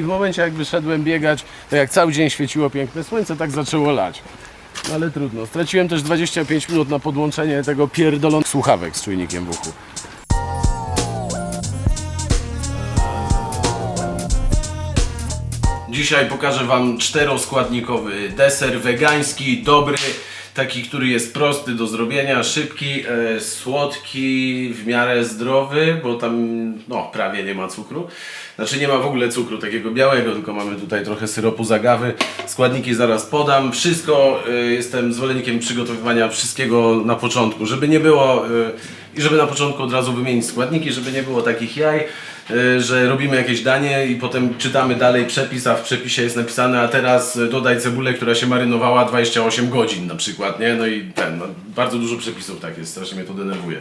I w momencie jak wyszedłem biegać, to jak cały dzień świeciło piękne słońce, tak zaczęło lać. No ale trudno. Straciłem też 25 minut na podłączenie tego pierdolonych słuchawek z czujnikiem w uchu. Dzisiaj pokażę Wam czteroskładnikowy deser wegański, dobry, taki, który jest prosty do zrobienia, szybki, e, słodki, w miarę zdrowy, bo tam no, prawie nie ma cukru. Znaczy nie ma w ogóle cukru takiego białego, tylko mamy tutaj trochę syropu z agawy. Składniki zaraz podam. Wszystko, e, jestem zwolennikiem przygotowywania wszystkiego na początku, żeby nie było e, i żeby na początku od razu wymienić składniki, żeby nie było takich jaj y, że robimy jakieś danie i potem czytamy dalej przepis, a w przepisie jest napisane, a teraz y, dodaj cebulę, która się marynowała 28 godzin na przykład, nie? No i ten, no, bardzo dużo przepisów tak jest, strasznie mnie to denerwuje.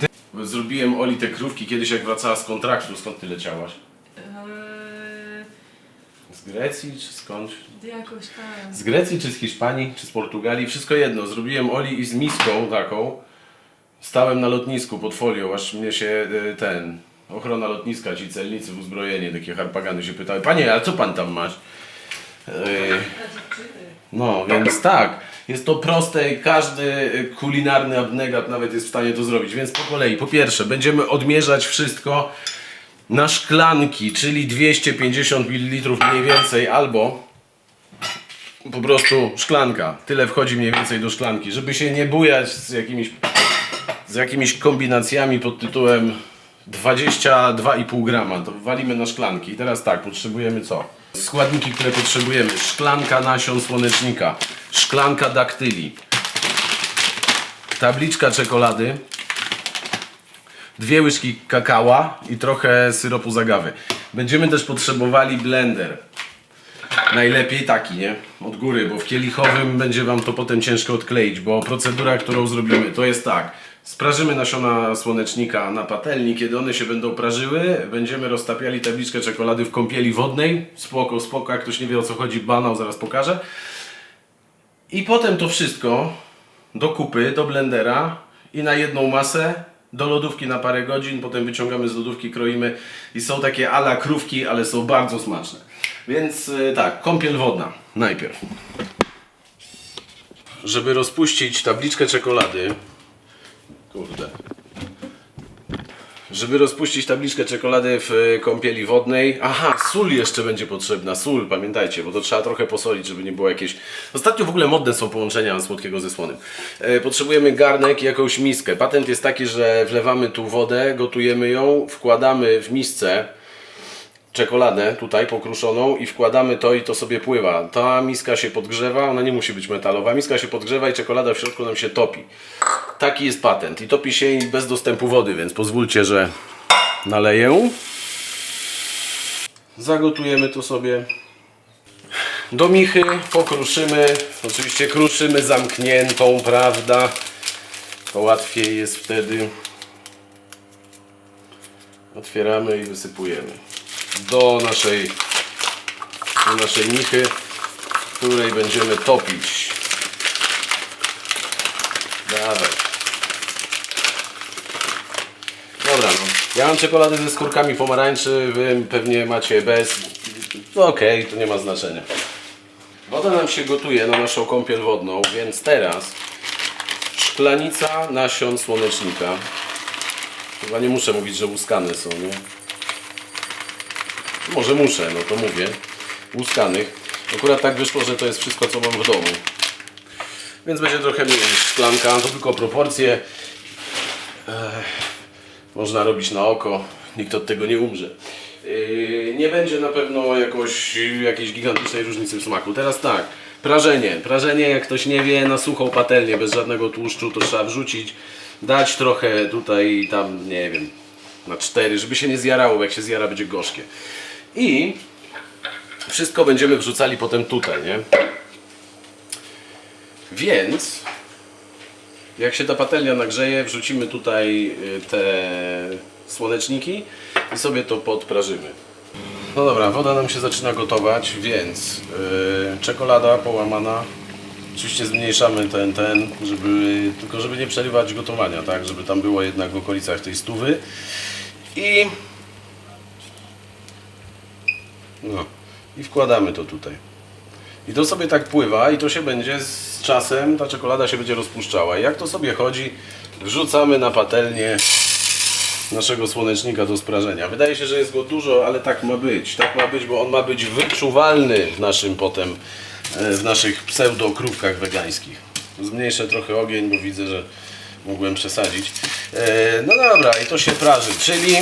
Ty- Zrobiłem Oli te krówki kiedyś jak wracała z kontraktu, skąd ty leciałaś? Eee, Z Grecji czy skądś? jakoś tam. Z Grecji czy z Hiszpanii czy z Portugalii, wszystko jedno. Zrobiłem Oli i z miską taką. Stałem na lotnisku pod folią, aż mnie się y, ten ochrona lotniska, ci celnicy w uzbrojenie, takie harpagany się pytały, panie, a co pan tam masz? Y, no, więc tak, jest to proste i każdy y, kulinarny abnegat nawet jest w stanie to zrobić. Więc po kolei, po pierwsze, będziemy odmierzać wszystko na szklanki, czyli 250 ml mniej więcej, albo po prostu szklanka. Tyle wchodzi mniej więcej do szklanki, żeby się nie bujać z jakimiś, z jakimiś kombinacjami pod tytułem 22,5 grama. To walimy na szklanki. I teraz tak, potrzebujemy co? Składniki, które potrzebujemy. Szklanka nasion słonecznika, szklanka daktyli, tabliczka czekolady, dwie łyżki kakała i trochę syropu z agawy. Będziemy też potrzebowali blender. Najlepiej taki, nie? Od góry, bo w kielichowym będzie Wam to potem ciężko odkleić, bo procedura, którą zrobimy, to jest tak. Sprażymy nasiona słonecznika na patelni, kiedy one się będą prażyły, będziemy roztapiali tabliczkę czekolady w kąpieli wodnej. Spoko, spoko, jak ktoś nie wie o co chodzi, banał, zaraz pokażę. I potem to wszystko do kupy, do blendera i na jedną masę do lodówki na parę godzin, potem wyciągamy z lodówki, kroimy i są takie ala krówki, ale są bardzo smaczne. Więc y, tak, kąpiel wodna najpierw. Żeby rozpuścić tabliczkę czekolady, kurde, żeby rozpuścić tabliczkę czekolady w y, kąpieli wodnej. Aha, sól jeszcze będzie potrzebna. Sól, pamiętajcie, bo to trzeba trochę posolić, żeby nie było jakieś. Ostatnio w ogóle modne są połączenia słodkiego ze słonym. E, potrzebujemy garnek i jakąś miskę. Patent jest taki, że wlewamy tu wodę, gotujemy ją, wkładamy w misce czekoladę tutaj pokruszoną i wkładamy to i to sobie pływa. Ta miska się podgrzewa, ona nie musi być metalowa. Miska się podgrzewa i czekolada w środku nam się topi. Taki jest patent i topi się bez dostępu wody, więc pozwólcie, że naleję. Zagotujemy to sobie. Do michy pokruszymy, oczywiście kruszymy zamkniętą, prawda? To łatwiej jest wtedy. Otwieramy i wysypujemy do naszej, do naszej michy, w której będziemy topić. Dawaj. Dobra, no. Ja mam czekoladę ze skórkami pomarańczy, wy pewnie macie bez. No okej, to nie ma znaczenia. Woda nam się gotuje na naszą kąpiel wodną, więc teraz szklanica nasion słonecznika. Chyba nie muszę mówić, że łuskane są, nie? Może muszę, no to mówię. Łuskanych. Akurat tak wyszło, że to jest wszystko, co mam w domu. Więc będzie trochę mniej niż szklanka, to tylko proporcje. Ech, można robić na oko, nikt od tego nie umrze. Yy, nie będzie na pewno jakoś, jakiejś gigantycznej różnicy w smaku. Teraz tak, prażenie. Prażenie, jak ktoś nie wie, na suchą patelnię, bez żadnego tłuszczu, to trzeba wrzucić, dać trochę tutaj, tam, nie wiem, na cztery, żeby się nie zjarało, bo jak się zjara, będzie gorzkie. I wszystko będziemy wrzucali potem tutaj, nie? Więc jak się ta patelnia nagrzeje, wrzucimy tutaj y, te słoneczniki i sobie to podprażymy. No dobra, woda nam się zaczyna gotować, więc yy, czekolada połamana. Oczywiście zmniejszamy ten, ten, żeby, tylko żeby nie przerywać gotowania, tak? Żeby tam było jednak w okolicach tej stówy. I No. I wkładamy to tutaj. I to sobie tak pływa i to się będzie z czasem, ta czekolada się będzie rozpuszczała. I jak to sobie chodzi, wrzucamy na patelnię naszego słonecznika do sprażenia. Wydaje się, że jest go dużo, ale tak ma być. Tak ma być, bo on ma być wyczuwalny w naszym potem, e, w naszych pseudo-krówkach wegańskich. Zmniejszę trochę ogień, bo widzę, że mogłem przesadzić. E, No dobra, i to się praży, czyli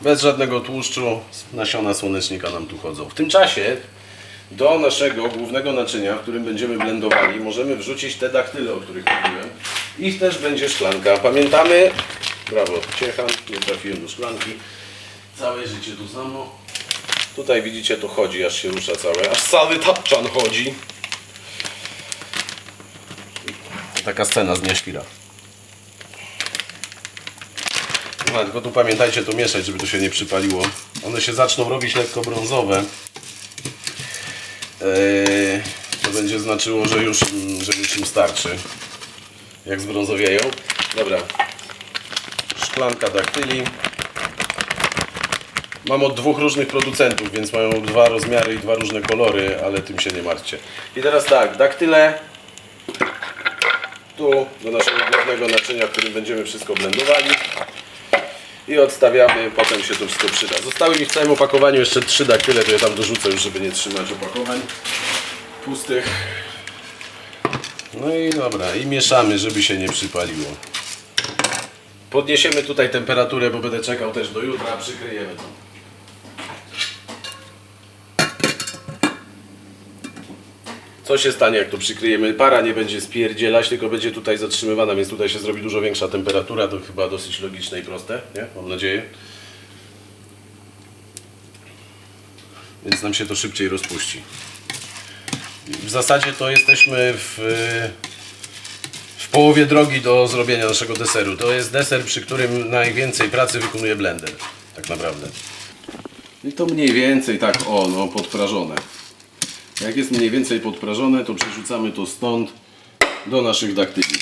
bez żadnego tłuszczu nasiona słonecznika nam tu chodzą. W tym czasie do naszego głównego naczynia, w którym będziemy blendowali, możemy wrzucić te daktyle, o których mówiłem. Ich też będzie szklanka. Pamiętamy, brawo, ciechan, nie trafiłem do szklanki. Całe życie tu samo. Tutaj widzicie, to chodzi, aż się rusza całe, aż cały tapczan chodzi. Taka scena z Dnia. Tylko tu pamiętajcie to mieszać, żeby to się nie przypaliło. One się zaczną robić lekko brązowe. Eee, to będzie znaczyło, że już, mm, że już im starczy. Jak zbrązowieją. Dobra. Szklanka daktyli. Mam od dwóch różnych producentów, więc mają dwa rozmiary i dwa różne kolory, ale tym się nie martwcie. I teraz tak, daktyle tu do naszego głównego naczynia, w którym będziemy wszystko blendowali i odstawiamy, potem się to wszystko przyda. Zostały mi w całym opakowaniu jeszcze trzy daktyle, to je tam dorzucę już, żeby nie trzymać opakowań pustych. No i dobra, i mieszamy, żeby się nie przypaliło. Podniesiemy tutaj temperaturę, bo będę czekał też do jutra, przykryjemy to. Co się stanie, jak to przykryjemy? Para nie będzie spierdzielać, tylko będzie tutaj zatrzymywana, więc tutaj się zrobi dużo większa temperatura. To chyba dosyć logiczne i proste, nie? Mam nadzieję. Więc nam się to szybciej rozpuści. W zasadzie to jesteśmy w, w połowie drogi do zrobienia naszego deseru. To jest deser, przy którym najwięcej pracy wykonuje blender. Tak naprawdę. I to mniej więcej tak, o, no, podprażone. Jak jest mniej więcej podprażone, to przerzucamy to stąd do naszych daktyli.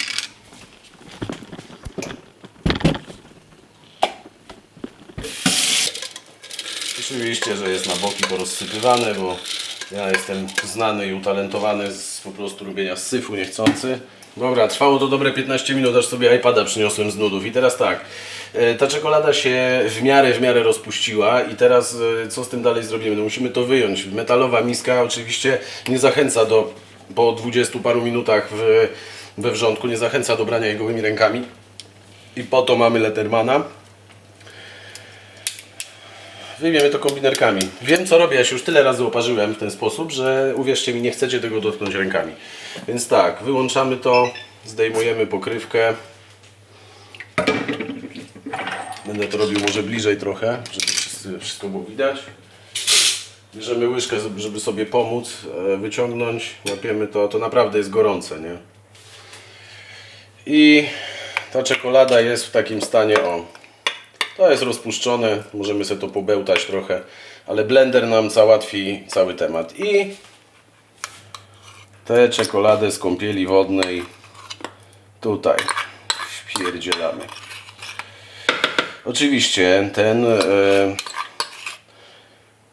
Oczywiście, że jest na boki porozsypywane, bo ja jestem znany i utalentowany z po prostu robienia syfu niechcący. Dobra, trwało to dobre 15 minut, aż sobie iPada przyniosłem z nudów. I teraz tak, ta czekolada się w miarę, w miarę rozpuściła i teraz e, co z tym dalej zrobimy? No musimy to wyjąć. Metalowa miska oczywiście nie zachęca do, po 20 paru minutach w, we wrzątku, nie zachęca do brania jej rękami. I po to mamy Lettermana. Wyjmiemy to kombinerkami. Wiem co robię, ja się już tyle razy oparzyłem w ten sposób, że uwierzcie mi, nie chcecie tego dotknąć rękami. Więc tak, wyłączamy to, zdejmujemy pokrywkę. Będę to robił może bliżej trochę, żeby wszystko było widać. Bierzemy łyżkę, żeby sobie pomóc e, wyciągnąć. Łapiemy to, to naprawdę jest gorące, nie? I ta czekolada jest w takim stanie, o, to jest rozpuszczone, możemy sobie to pobełtać trochę, ale blender nam załatwi cały temat. I tę czekoladę z kąpieli wodnej tutaj wpierdzielamy. Oczywiście ten, e,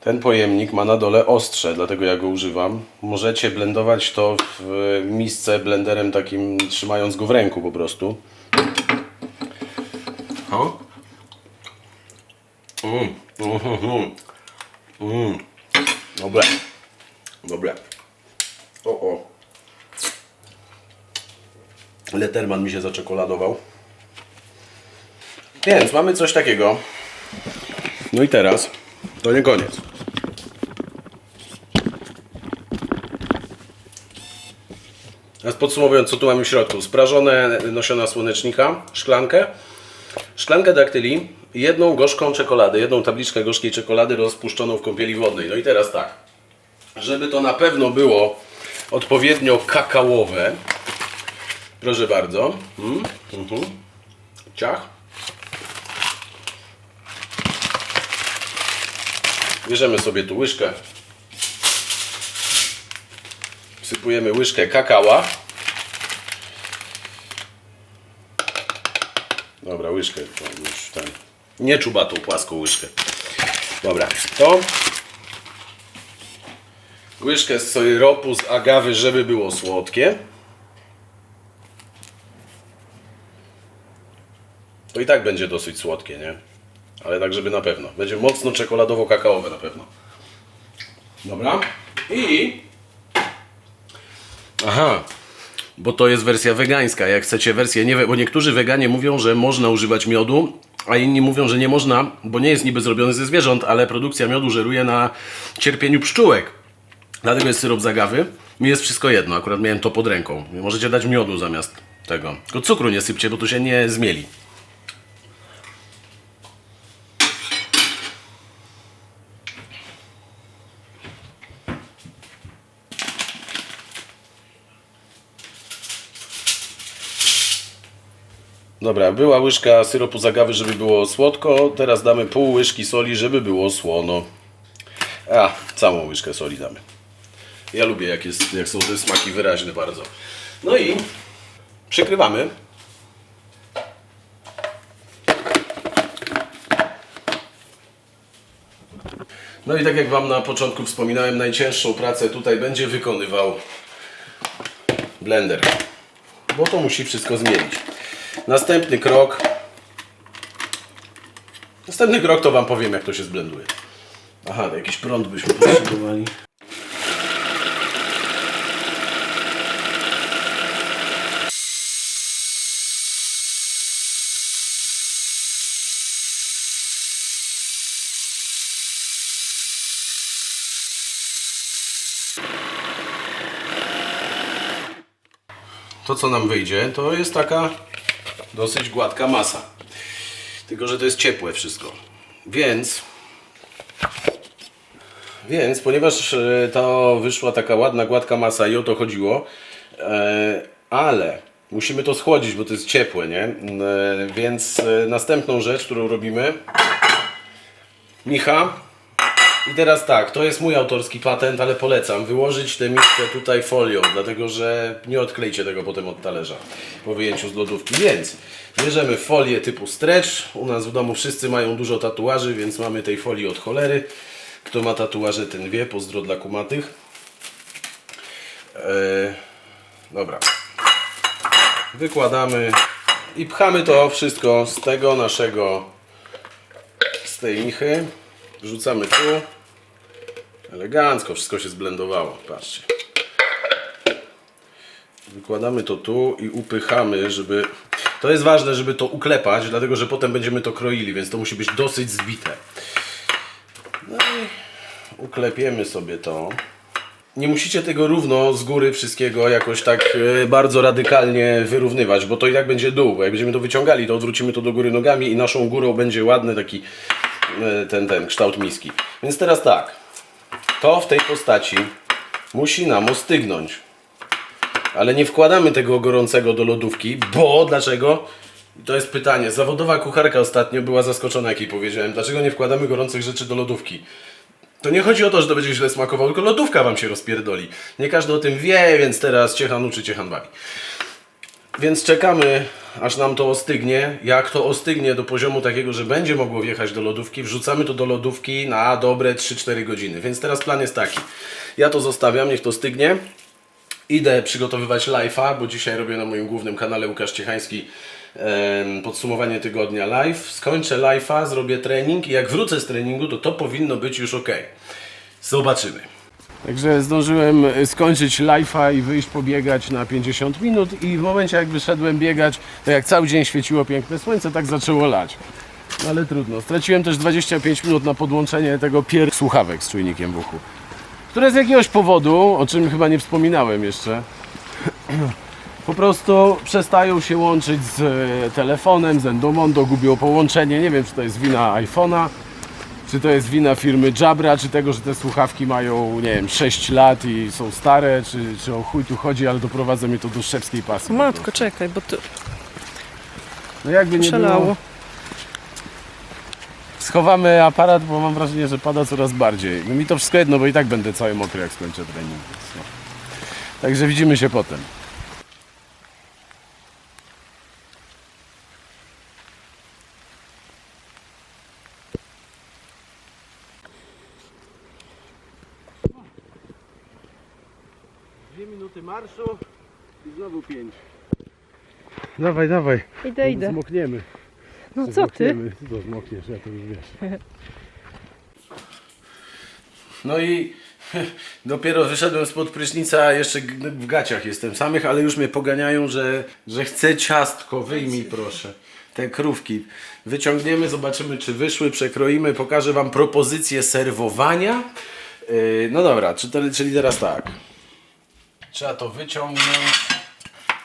ten pojemnik ma na dole ostrze, dlatego ja go używam. Możecie blendować to w misce blenderem takim, trzymając go w ręku po prostu. O. Mm, mm, mm, mm. Dobre. Dobre. O, o. Letterman mi się zaczekoladował. Więc mamy coś takiego. No i teraz to nie koniec. Teraz podsumowując, co tu mamy w środku. Sprażone nasiona słonecznika, szklankę, szklankę daktyli, jedną gorzką czekoladę, jedną tabliczkę gorzkiej czekolady rozpuszczoną w kąpieli wodnej. No i teraz tak, żeby to na pewno było odpowiednio kakaowe, proszę bardzo, mm, mhm. ciach. Bierzemy sobie tu łyżkę, wsypujemy łyżkę kakała. Dobra, łyżkę. Już ten. Nie czubatą, płaską łyżkę. Dobra, to łyżkę syropu z agawy, żeby było słodkie. To i tak będzie dosyć słodkie, nie? Ale tak, żeby na pewno. Będzie mocno czekoladowo-kakaowe na pewno. Dobra. I... Aha. Bo to jest wersja wegańska. Jak chcecie wersję nie, bo niektórzy weganie mówią, że można używać miodu, a inni mówią, że nie można, bo nie jest niby zrobiony ze zwierząt, ale produkcja miodu żeruje na cierpieniu pszczółek. Dlatego jest syrop z agawy. Mi jest wszystko jedno, akurat miałem to pod ręką. Możecie dać miodu zamiast tego. Tylko cukru nie sypcie, bo to się nie zmieli. Dobra, była łyżka syropu z agawy, żeby było słodko. Teraz damy pół łyżki soli, żeby było słono. A, całą łyżkę soli damy. Ja lubię, jak, jest, jak są te smaki wyraźne bardzo. No i przykrywamy. No i tak jak Wam na początku wspominałem, najcięższą pracę tutaj będzie wykonywał blender. Bo to musi wszystko zmienić. Następny krok. Następny krok to Wam powiem, jak to się zblenduje. Aha, jakiś prąd byśmy potrzebowali. To co nam wyjdzie, to jest taka dosyć gładka masa. Tylko, że to jest ciepłe wszystko. Więc więc, ponieważ e, to wyszła taka ładna, gładka masa i o to chodziło, e, ale musimy to schłodzić, bo to jest ciepłe, nie? E, Więc następną rzecz, którą robimy, Micha. I teraz tak, to jest mój autorski patent, ale polecam wyłożyć tę miskę tutaj folią, dlatego że nie odklejcie tego potem od talerza po wyjęciu z lodówki. Więc bierzemy folię typu stretch. U nas w domu wszyscy mają dużo tatuaży, więc mamy tej folii od cholery. Kto ma tatuaże, ten wie. Pozdro dla kumatych. Eee, dobra. Wykładamy i pchamy to wszystko z tego naszego, z tej michy. Wrzucamy tu. Elegancko wszystko się zblendowało. Patrzcie. Wykładamy to tu i upychamy, żeby... To jest ważne, żeby to uklepać, dlatego że potem będziemy to kroili, więc to musi być dosyć zbite. No i uklepiemy sobie to. Nie musicie tego równo z góry wszystkiego jakoś tak e, bardzo radykalnie wyrównywać, bo to i tak będzie dół. Bo jak będziemy to wyciągali, to odwrócimy to do góry nogami i naszą górą będzie ładny taki ten, ten kształt miski. Więc teraz tak. To w tej postaci musi nam ostygnąć. Ale nie wkładamy tego gorącego do lodówki, bo dlaczego? To jest pytanie. Zawodowa kucharka ostatnio była zaskoczona, jak jej powiedziałem. Dlaczego nie wkładamy gorących rzeczy do lodówki? To nie chodzi o to, że to będzie źle smakowało, tylko lodówka wam się rozpierdoli. Nie każdy o tym wie, więc teraz ciechan uczy, ciechan bawi. Więc czekamy, aż nam to ostygnie. Jak to ostygnie do poziomu takiego, że będzie mogło wjechać do lodówki, wrzucamy to do lodówki na dobre 3-4 godziny. Więc teraz plan jest taki. Ja to zostawiam, niech to stygnie. Idę przygotowywać live'a, bo dzisiaj robię na moim głównym kanale Łukasz Ciechański podsumowanie tygodnia live. Skończę live'a, zrobię trening i jak wrócę z treningu, to to powinno być już ok. Zobaczymy. Także zdążyłem y, skończyć live'a i wyjść pobiegać na 50 minut i w momencie jak wyszedłem biegać, to jak cały dzień świeciło piękne słońce, tak zaczęło lać. No ale trudno. Straciłem też 25 minut na podłączenie tego pier słuchawek z czujnikiem w uchu które z jakiegoś powodu, o czym chyba nie wspominałem jeszcze, po prostu przestają się łączyć z e, telefonem, z Endomondo, gubią połączenie. Nie wiem, czy to jest wina iPhone'a, czy to jest wina firmy Jabra, czy tego, że te słuchawki mają, nie wiem, 6 lat i są stare, czy, czy o chuj tu chodzi, ale doprowadza mnie to do szewskiej pasji. Matko, czekaj, bo to No jakby nie było, szalało. schowamy aparat, bo mam wrażenie, że pada coraz bardziej. No mi to wszystko jedno, bo i tak będę cały mokry, jak skończę trening. więc no. Także widzimy się potem. Dwie minuty marszu i znowu pięć. Dawaj, dawaj. Idę, idę. Zmokniemy. No co ty? Zmokniemy. Co zmokniesz, ja to już wiesz. No i dopiero wyszedłem spod prysznica, jeszcze w gaciach jestem samych, ale już mnie poganiają, że, że chcę ciastko, wyjmij proszę. Te krówki wyciągniemy, zobaczymy czy wyszły, przekroimy, pokażę Wam propozycję serwowania. Yy, no dobra, czyli teraz tak. Trzeba to wyciągnąć.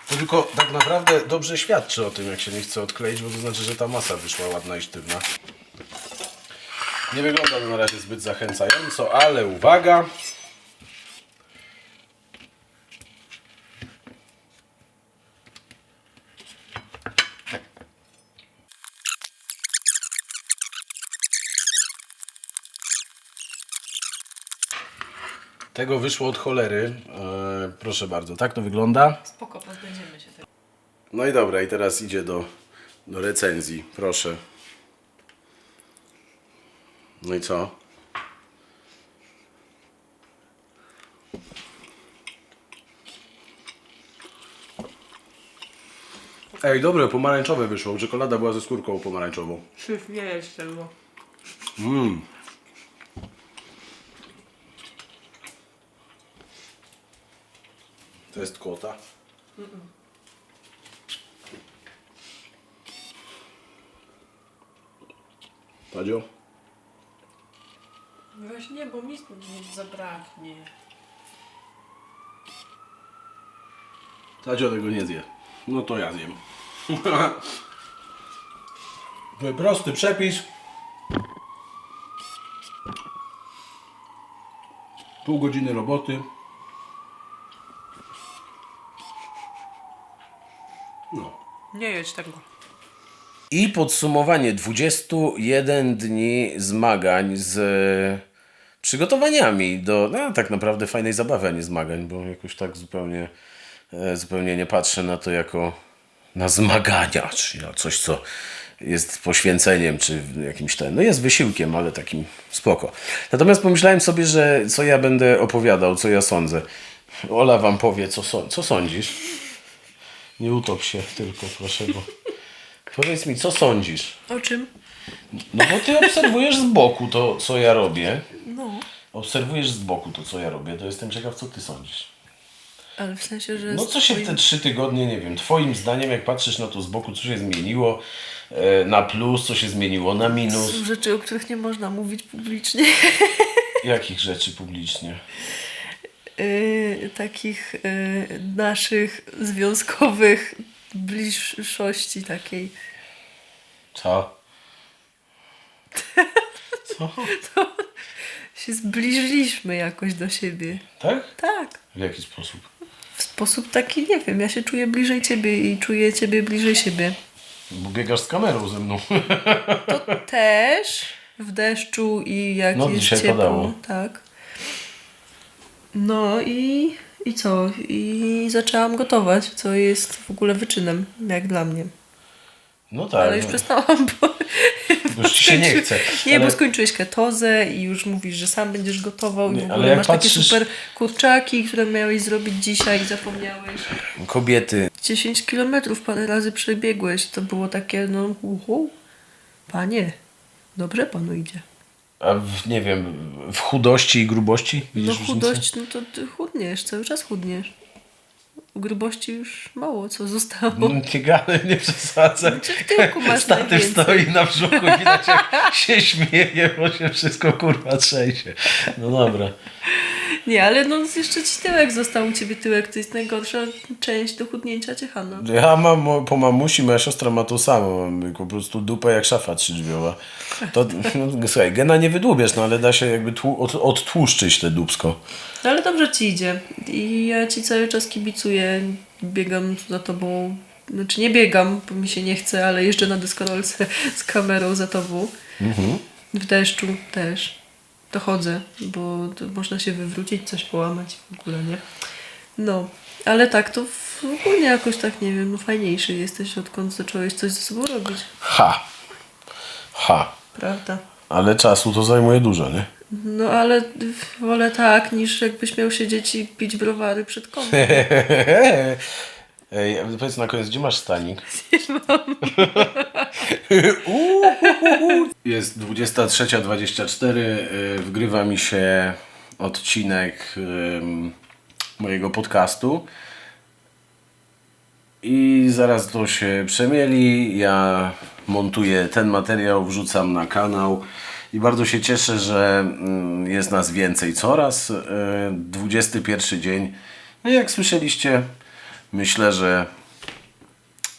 To tylko tak naprawdę dobrze świadczy o tym, jak się nie chce odkleić, bo to znaczy, że ta masa wyszła ładna i sztywna. Nie wygląda to na razie zbyt zachęcająco, ale uwaga. Tego wyszło od cholery. Eee, proszę bardzo, tak to wygląda. Spoko, pozbędziemy się tego. No i dobra, i teraz idzie do, do recenzji. Proszę. No i co? Ej, dobre, pomarańczowe wyszło. Czekolada była ze skórką pomarańczową. Szyf, nie jedź tego. Mmm. To jest kota? Tadzio? Właśnie nie, bo mi nic zabraknie. Tadzio tego nie zje. No to ja zjem. To Prosty przepis. Pół godziny roboty. No. Nie jedź tego. I podsumowanie 21 dni zmagań z przygotowaniami do no, tak naprawdę fajnej zabawy, a nie zmagań, bo jakoś tak zupełnie, e, zupełnie nie patrzę na to jako na zmagania, czy na coś, co jest poświęceniem, czy jakimś ten, no jest wysiłkiem, ale takim spoko. Natomiast pomyślałem sobie, że co ja będę opowiadał, co ja sądzę. Ola wam powie, co, są- co sądzisz. Nie utop się tylko, proszę, bo... Powiedz mi, co sądzisz? O czym? No bo ty obserwujesz z boku to, co ja robię. No. Obserwujesz z boku to, co ja robię, to jestem ciekaw, co ty sądzisz. Ale w sensie, że... No co się w te trzy tygodnie, nie wiem, twoim zdaniem, jak patrzysz na to z boku, co się zmieniło e, na plus, co się zmieniło na minus, Są rzeczy, o których nie można mówić publicznie. jakich rzeczy publicznie? Yy, takich yy, naszych związkowych bliższości takiej. Co? Co? Się zbliżyliśmy jakoś do siebie. Tak? Tak. W jaki sposób? W sposób taki, nie wiem, ja się czuję bliżej ciebie i czuję ciebie bliżej siebie. Bo biegasz z kamerą ze mną. To też w deszczu i jak No, jest dzisiaj ciepło. padało. Tak. No i, i co? I zaczęłam gotować, co jest w ogóle wyczynem, jak dla mnie. No tak. Ale już no. przestałam, bo... Już ci się nie chce. Nie, ale... bo skończyłeś ketozę i już mówisz, że sam będziesz gotował i Nie, w ale ogóle masz patrzysz- takie super kurczaki, które miałeś zrobić dzisiaj i zapomniałeś. Kobiety 10 kilometrów parę razy przebiegłeś. To było takie, no, uhu, panie, dobrze panu idzie. A w, nie wiem, w chudości i grubości No widzisz różnicę? chudość, no to ty chudniesz, cały czas chudniesz. Grubości już mało co zostało. No nie gadaj, nie przesadzaj. Czy w tyłku masz Statyw najwięcej? stoi na brzuchu i widać jak się śmieje, bo się wszystko kurwa trzęsie. No dobra. Nie, ale no jeszcze ci tyłek został u ciebie tyłek, to jest najgorsza część do chudnięcia ciechana. Ja mam po mamusi, moja siostra ma to samo. Mam po prostu dupę jak szafa trzydrzwiowa. To, no, słuchaj, gena nie wydłubiesz, no ale da się jakby tłu, od, odtłuszczyć te dupsko. No ale dobrze ci idzie i ja ci cały czas kibicuję, biegam za tobą, znaczy nie biegam, bo mi się nie chce, ale jeżdżę na deskorolce z kamerą za tobą. W deszczu też. Dochodzę, bo można się wywrócić, coś połamać w ogóle, nie? No, ale tak to w ogóle jakoś tak, nie wiem, no fajniejszy jesteś, odkąd zacząłeś coś ze sobą robić, Ha. Ha. prawda? Ale czasu to zajmuje dużo, nie? No ale wolę tak, niż jakbyś miał siedzieć i pić browary przed kątem. Ej, powiedz na koniec, gdzie masz stanik? Jest 23.24, y, wgrywa mi się odcinek ym, mojego podcastu i zaraz to się przemieli. Ja montuję ten materiał, wrzucam na kanał i bardzo się cieszę, że mm, jest nas więcej coraz. Y, 21 dzień. No i jak słyszeliście, myślę, że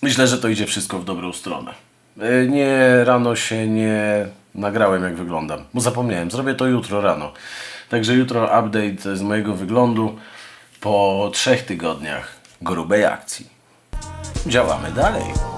Myślę, że to idzie wszystko w dobrą stronę. E, Nie, rano się nie nagrałem jak wyglądam, bo zapomniałem, zrobię to jutro rano. Także jutro update z mojego wyglądu po trzech tygodniach grubej akcji. Działamy dalej.